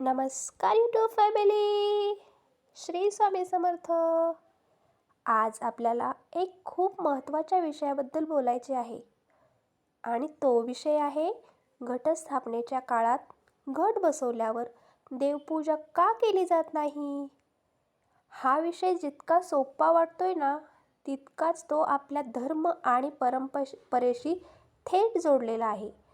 नमस्कार YouTube family Shri Swami Samarth. आज आपल्याला एक खूप महत्त्वाच्या विषयाबद्दल बोलायचे आहे. आणि तो विषय आहे घटस्थापनेच्या काळात घट बसवल्यावर देवपूजा का केली जात नाही? हा विषय जितका सोपा वाटतोय ना तितकाच तो आपल्या धर्म आणि परंपरेशी थेट जोडलेला आहे.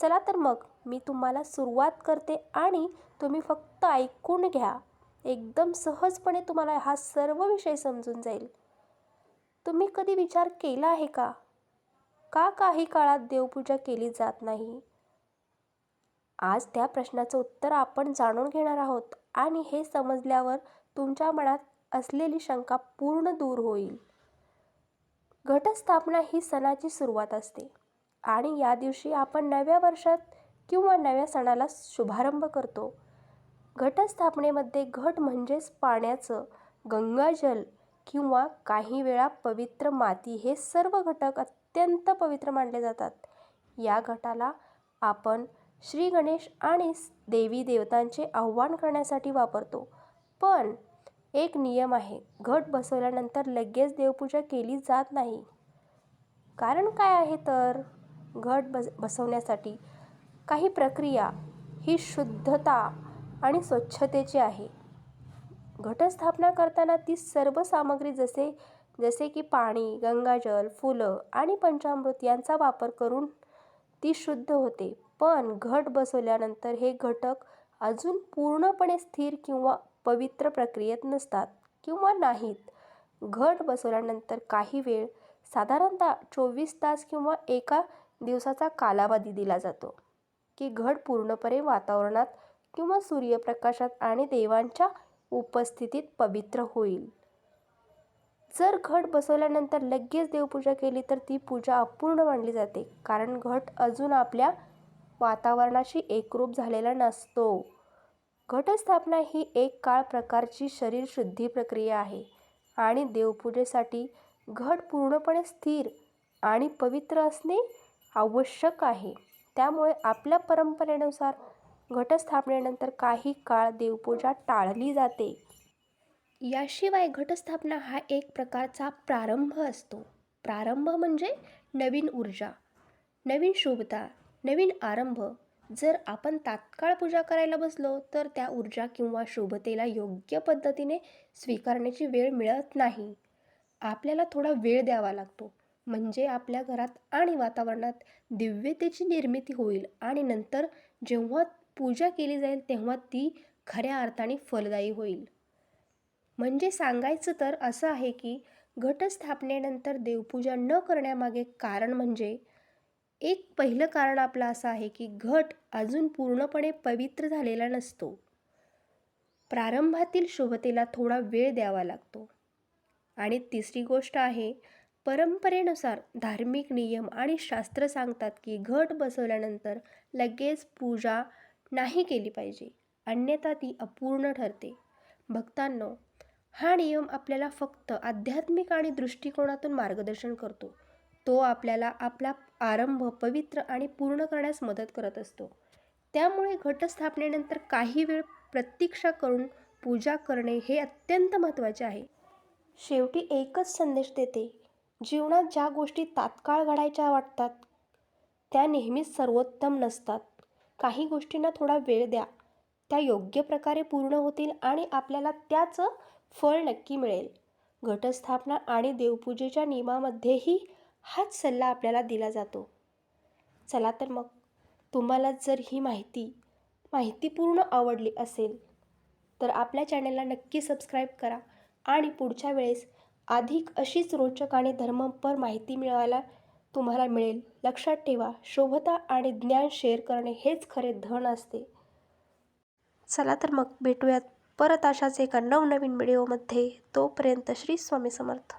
चला तर मग मी तुम्हाला सुरुवात करते आणि तुम्ही फक्त ऐकून घ्या. एकदम सहजपणे तुम्हाला हा सर्व विषय समजून जाईल. तुम्ही कधी विचार केला आहे का? का काही काळात देवपूजा केली जात नाही? आज त्या प्रश्नाचं उत्तर आपण जाणून घेणार आहोत आणि हे समजल्यावर तुमच्या मनात असलेली शंका पूर्ण दूर होईल. घटस्थापना ही सणाची सुरुवात असते. आणि या दिवशी आपण नव्या वर्षात किंवा नव्या सणाला शुभारंभ करतो. घटस्थापनेमध्ये घट म्हणजेच पाण्याचं गंगाजल किंवा काही वेळा पवित्र माती हे सर्व घटक अत्यंत पवित्र मानले जातात. या घटाला आपण श्री गणेश आणि देवी देवतांचे आव्हान करण्यासाठी वापरतो. पण एक नियम आहे घट बसवल्यानंतर लगेच देवपूजा केली जात नाही. कारण काय आहे तर? घट बस बसवण्यासाठी काही प्रक्रिया ही शुद्धता आणि स्वच्छतेची आहे. घटस्थापना करताना ती सर्व सामग्री जसे जसे की पाणी गंगाजल फुलं आणि पंचामृत यांचा वापर करून ती शुद्ध होते. पण घट बसवल्यानंतर हे घटक अजून पूर्णपणे स्थिर किंवा पवित्र प्रक्रियेत नसतात किंवा नाहीत. घट बसवल्यानंतर काही वेळ साधारणतः चोवीस तास किंवा एका दिवसाचा कालावधी दिला जातो की घट पूर्णपणे वातावरणात किंवा सूर्यप्रकाशात आणि देवांच्या उपस्थितीत पवित्र होईल. जर घट बसवल्यानंतर लगेच देवपूजा केली तर ती पूजा अपूर्ण मानली जाते कारण घट अजून आपल्या वातावरणाशी एकरूप झालेला नसतो. घटस्थापना ही एक काळ प्रकारची शरीर शुद्धी प्रक्रिया आहे आणि देवपूजेसाठी घट पूर्णपणे स्थिर आणि पवित्र असणे आवश्यक आहे. त्यामुळे आपल्या परंपरेनुसार घटस्थापनेनंतर काही काळ देवपूजा टाळली जाते. याशिवाय घटस्थापना हा एक प्रकारचा प्रारंभ असतो. प्रारंभ म्हणजे नवीन ऊर्जा नवीन शुभता नवीन आरंभ. जर आपण तात्काळ पूजा करायला बसलो तर त्या ऊर्जा किंवा शुभतेला योग्य पद्धतीने स्वीकारण्याची वेळ मिळत नाही. आपल्याला थोडा वेळ द्यावा लागतो. म्हणजे आपल्या घरात आणि वातावरणात दिव्यतेची निर्मिती होईल आणि नंतर जेव्हा पूजा केली जाईल तेव्हा ती खऱ्या अर्थाने फलदायी होईल. म्हणजे सांगायचं तर असं आहे की घटस्थापनेनंतर देवपूजा न करण्यामागे कारण म्हणजे एक पहिलं कारण आपलं असं आहे की घट अजून पूर्णपणे पवित्र झालेला नसतो. प्रारंभातील शुभतेला थोडा वेळ द्यावा लागतो. आणि तिसरी गोष्ट आहे परंपरेनुसार धार्मिक नियम आणि शास्त्र सांगतात की घट बसवल्यानंतर लगेच पूजा नाही केली पाहिजे अन्यथा ती अपूर्ण ठरते. भक्तांनो हा नियम आपल्याला फक्त आध्यात्मिक आणि दृष्टिकोनातून मार्गदर्शन करतो. तो आपल्याला आपला आरंभ पवित्र आणि पूर्ण करण्यास मदत करत असतो. त्यामुळे घटस्थापनेनंतर काही वेळ प्रतीक्षा करून पूजा करणे हे अत्यंत महत्त्वाचे आहे. शेवटी एकच संदेश देते जीवनात ज्या गोष्टी तात्काळ घडायच्या वाटतात त्या नेहमीच सर्वोत्तम नसतात. काही गोष्टींना थोडा वेळ द्या. त्या योग्य प्रकारे पूर्ण होतील आणि आपल्याला त्याचं फळ नक्की मिळेल. घटस्थापना आणि देवपूजेच्या नियमामध्येही हाच सल्ला आपल्याला दिला जातो. चला तर मग तुम्हाला जर ही माहिती माहितीपूर्ण आवडली असेल तर आपल्या चॅनलला नक्की सबस्क्राईब करा आणि पुढच्या वेळेस अधिक अशीच रोचक आणि धर्मपर माहिती मिळवायला तुम्हाला मिळेल. लक्षात ठेवा शोभता आणि ज्ञान शेअर करणे हेच खरे धन असते. चला तर मग भेटूयात परत अशाच एका नवनवीन व्हिडिओमध्ये तोपर्यंत श्री स्वामी समर्थ.